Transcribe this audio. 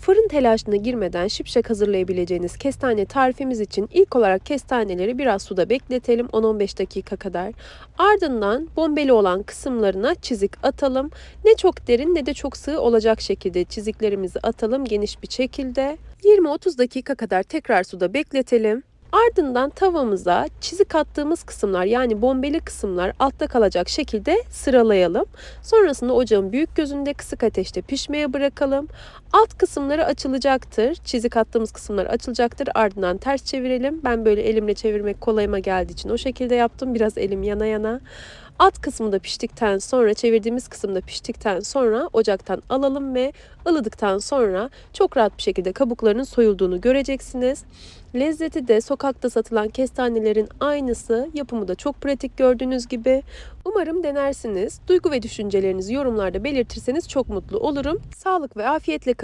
Fırın telaşına girmeden şipşak hazırlayabileceğiniz kestane tarifimiz için ilk olarak kestaneleri biraz suda bekletelim 10-15 dakika kadar. Ardından bombeli olan kısımlarına çizik atalım. Ne çok derin ne de çok sığ olacak şekilde çiziklerimizi atalım geniş bir şekilde. 20-30 dakika kadar tekrar suda bekletelim. Ardından tavamıza çizik attığımız kısımlar yani bombeli kısımlar altta kalacak şekilde sıralayalım. Sonrasında ocağın büyük gözünde kısık ateşte pişmeye bırakalım. Alt kısımları açılacaktır. Çizik attığımız kısımlar açılacaktır. Ardından ters çevirelim. Ben böyle elimle çevirmek kolayıma geldiği için o şekilde yaptım. Biraz elim yana yana. Alt kısmı da piştikten sonra çevirdiğimiz kısımda piştikten sonra ocaktan alalım ve ılıdıktan sonra çok rahat bir şekilde kabuklarının soyulduğunu göreceksiniz. Lezzeti de sokakta satılan kestanelerin aynısı. Yapımı da çok pratik gördüğünüz gibi. Umarım denersiniz. Duygu ve düşüncelerinizi yorumlarda belirtirseniz çok mutlu olurum. Sağlık ve afiyetle kalın.